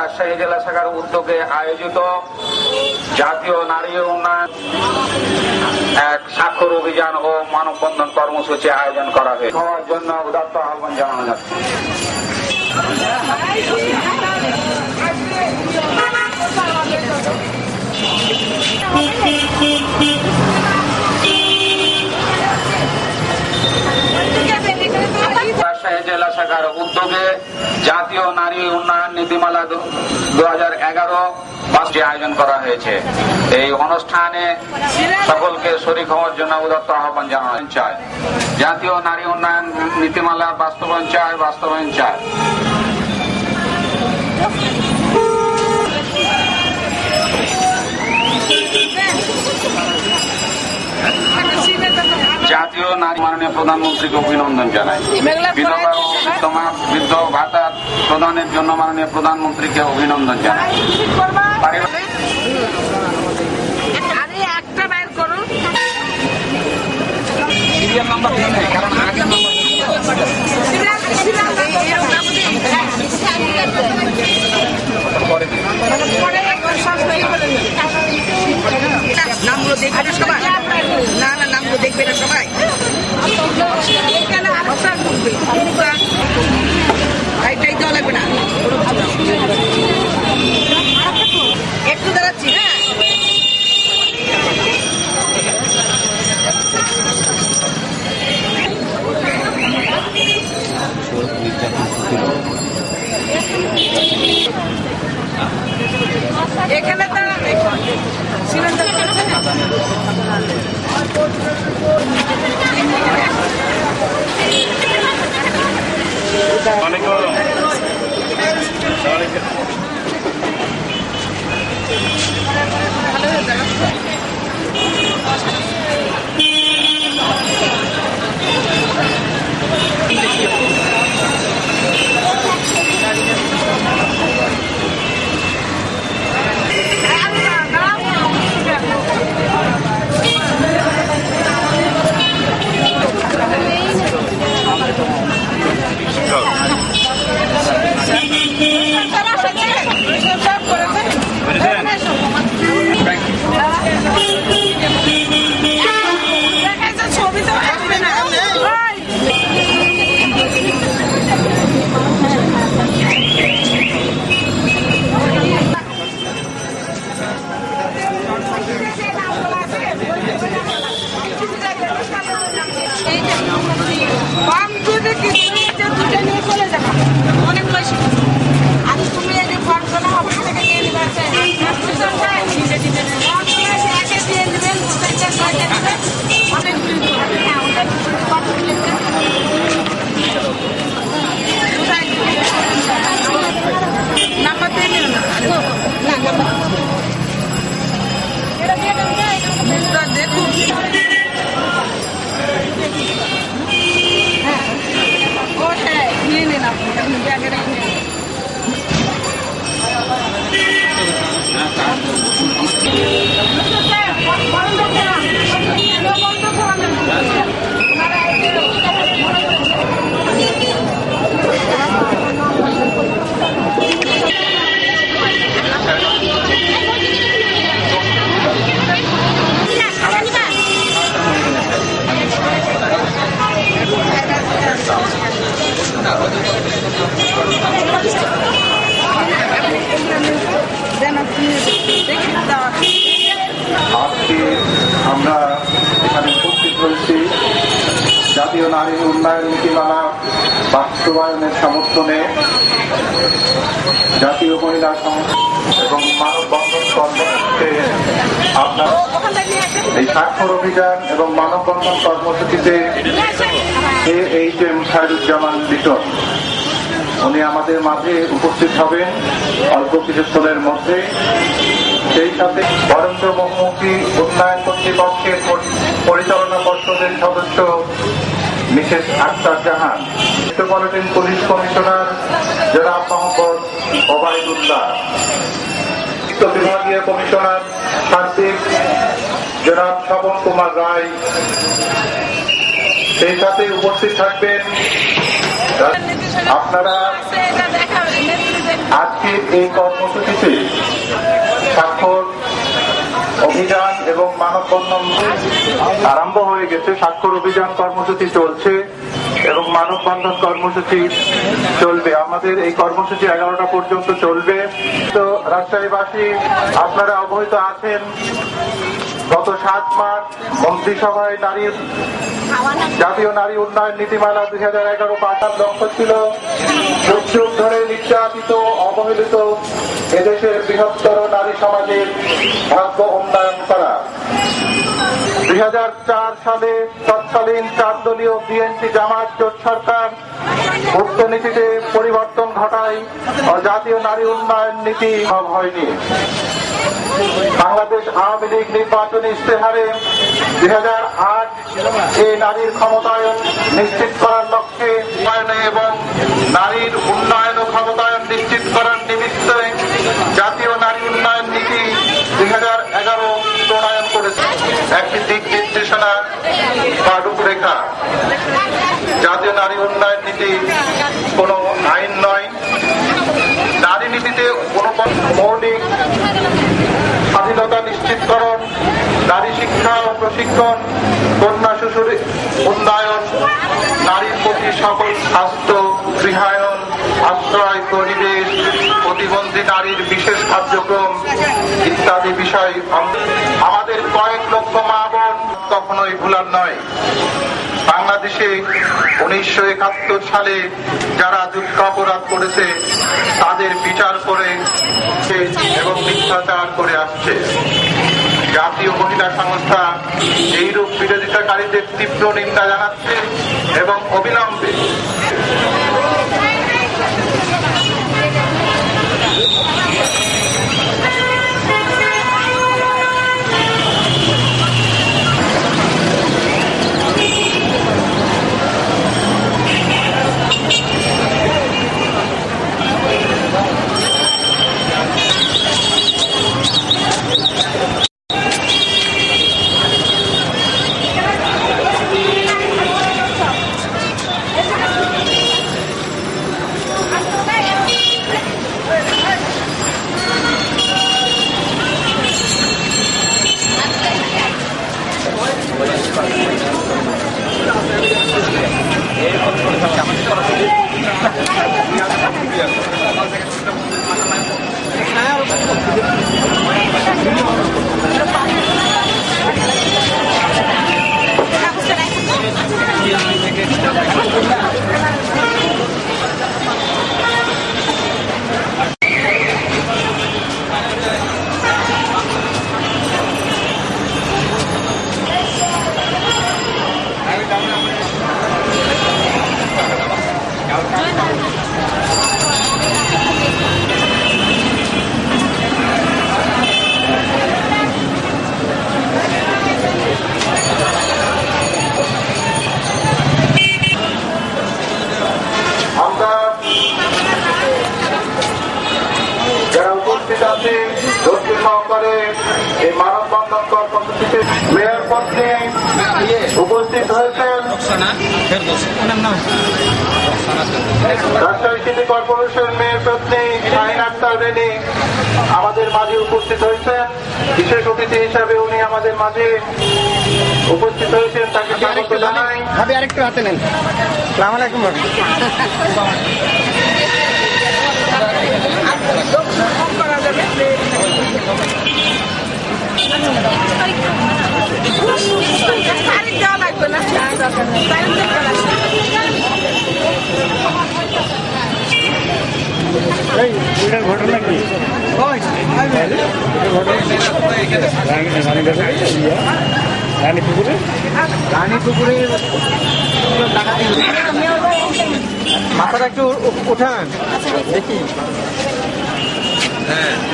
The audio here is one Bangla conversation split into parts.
রাজশাহী জেলা শাখার উদ্যোগে আয়োজিত জাতীয় নারী উন্নয়ন এক স্বাক্ষর অভিযান ও মানববন্ধন কর্মসূচি আয়োজন করা হয়েছে। হওয়ার জন্য উদাত্ত আহ্বান জানানো যাচ্ছে। শাখার উদ্যোগে জাতীয় নারী উন্নয়ন নীতিমালা দু হাজার এগারো পাঁচটি আয়োজন করা হয়েছে। এই অনুষ্ঠানে সকলকে শরীর হওয়ার জন্য উদত্ত আহ্বান জানানো চায় জাতীয় নারী উন্নয়ন নীতিমালা বাস্তবায়ন চায় বাস্তবায়ন চায়। নারী মাননীয় প্রধানমন্ত্রীকে অভিনন্দন জানাই। বিধবা ও বিধবা বৃদ্ধ ভাতা প্রদানের জন্য মাননীয় প্রধানমন্ত্রীকে অভিনন্দন জানাই। নামগুলো না দেখবে না সবাই? লাগবে না। একটু দাঁড়াচ্ছি হ্যাঁ? এখানে দাঁড়াবে ছবি জাতীয় মহিলা এবং মানববন্ধন কর্মসূচিতে আপনার এই স্বাক্ষর অভিযান এবং মানববন্ধন কর্মসূচিতে A H M Sairuzzaman Liton. উনি আমাদের মাঝে উপস্থিত হবেন অল্প কিছুক্ষণের মধ্যে। সেই সাথে বরেন্দ্র মুখোমুখি উন্নয়ন কর্তৃপক্ষের পরিচালনা পর্ষদের সদস্য Mrs Akhtar Jahan, metropolitan police commissioner জনাব মোহাম্মদ ওবায়দুল্লাহ বিভাগীয় কমিশনার সার্বিক জনাব স্বপন কুমার রায়। সেই সাথে উপস্থিত থাকবেন আপনারা আজকের এই কর্মসূচিতে স্বাক্ষর, অভিযান এবং মানববন্ধন আরম্ভ হয়ে গেছে। স্বাক্ষর অভিযান কর্মসূচি চলছে। এবং মানববন্ধন কর্মসূচি চলবে। আমাদের এই কর্মসূচি এগারোটা পর্যন্ত চলবে। তো রাজশাহীবাসী, আপনারা অবহিত আছেন গত সাত মার্চ মন্ত্রিসভায় নারীর জাতীয় নারী উন্নয়ন নীতিমালা দুই হাজার এগারো পাঠার লক্ষ্য ছিল। যুগ যুগ ধরে নির্যাতিত, অবহেলিত এদেশের বৃহত্তর নারী সমাজের ভাগ্য উন্নয়ন করা। দুই হাজার চার সালে তৎকালীন চার দলীয় বিএনপি জামাত জোট সরকার উক্ত নীতিতে পরিবর্তন ঘটায় ও জাতীয় নারী উন্নয়ন নীতি হয়নি। বাংলাদেশ আওয়ামী লীগ নির্বাচনী ইশতেহারে দুই হাজার আট এই নারীর ক্ষমতায়ন নিশ্চিত করার লক্ষ্যে উন্নয়নে এবং নারীর উন্নয়ন ও ক্ষমতায়ন নিশ্চিত করার নিমিত্তে জাতীয় নারী উন্নয়ন নীতি দুই হাজার এগারো প্রণয়ন করেছে একটি দিক নির্দেশনা বা রূপরেখা। জাতীয় নারী উন্নয়ন নীতি কোনো আইন নয়। নারী নীতিতে কোনো মৌলিক স্বাধীনতা নিশ্চিতকরণ, নারী শিক্ষা ও প্রশিক্ষণ, কন্যা শিশুর উন্নয়ন, নারীর প্রতি সকল স্বাস্থ্য, গৃহায়ন আশ্রয় পরিবেশ, প্রতিবন্ধী নারীর বিশেষ কার্যক্রম ইত্যাদি বিষয় আমাদের কয়েক লক্ষ মা বোন কখনোই ভুলার নয়। বাংলাদেশে উনিশশো একাত্তর সালে যারা যুদ্ধাপরাধ করেছে, তাদের বিচার করে এবং মিথ্যাচার করে আসছে। জাতীয় মহিলা সংস্থা এইরূপ বিরোধিতাকারীদের তীব্র নিন্দা জানাচ্ছে এবং অবিলম্বে দক্ষিণ মহকারে এই মানববন্ধন কর্মসূচিতে মেয়র পত্নী উপস্থিত হয়েছেন রাজশাহী সিটি কর্পোরেশন মেয়র পত্নী শাহিন আক্তার রেনি আমাদের মাঝে উপস্থিত হয়েছেন। বিশেষ অতিথি হিসাবে উনি আমাদের মাঝে উপস্থিত হয়েছেন তাকে স্বাগত জানাই। ভাবি আরেকটু হাতে নেন। সালাম আলাইকুম এটার ঘটনা কি? রানী পুকুরে রানী পুকুরে মাথাটা একটু উঠান। দেখি। এই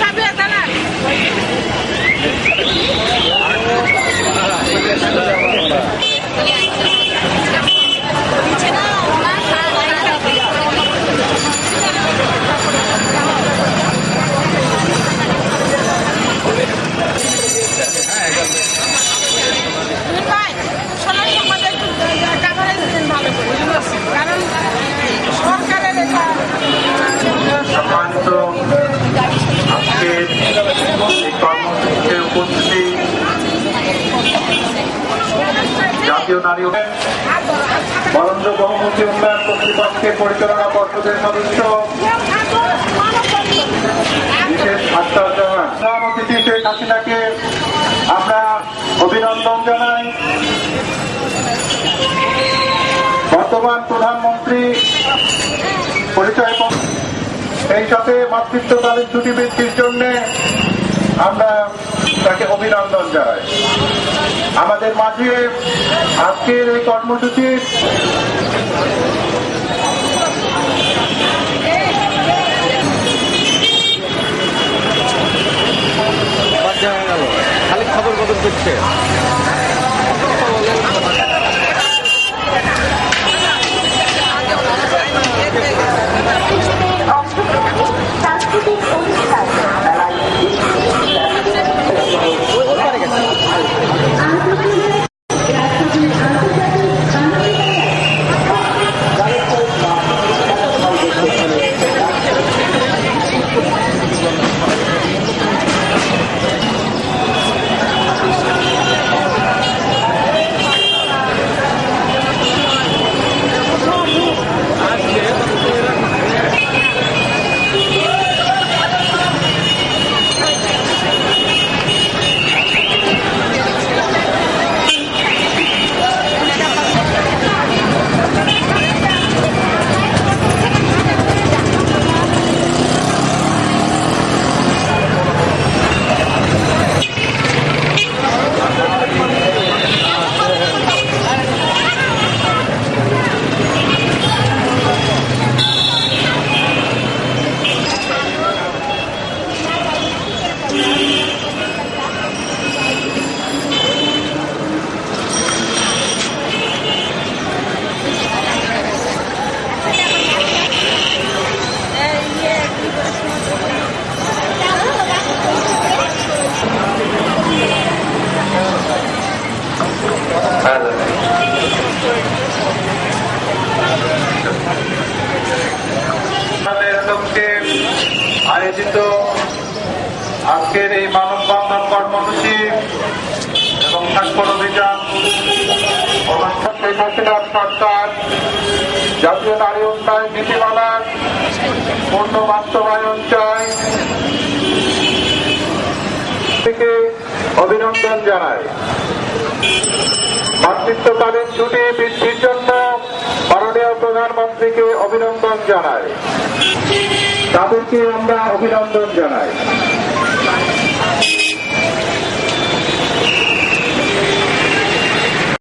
সবই দাঁড়ান নারী উন্নয়ন বরেন্দ্র বহুমুখী উন্নয়ন কর্তৃপক্ষের পরিচালনা পর্ষদের সদস্য। আমরা অভিনন্দন জানাই। বর্তমান প্রধানমন্ত্রী পরিচয় সেই সাথে মাতৃত্বকালীন ছুটি বৃদ্ধির জন্য আমরা তাকে অভিনন্দন জানাই। আমাদের মাঝে আজকের এই কর্মসূচির খালি খবর বদল করছে শেখ হাসিনার সরকার জাতীয় নারী উন্নয়ন নীতিমালার পূর্ণ বাস্তবায়ন চাই। থেকে অভিনন্দন জানায় মাতৃত্বকালীন ছুটি বৃদ্ধির জন্য মাননীয় প্রধানমন্ত্রীকে অভিনন্দন জানায় তাদেরকে আমরা অভিনন্দন জানাই।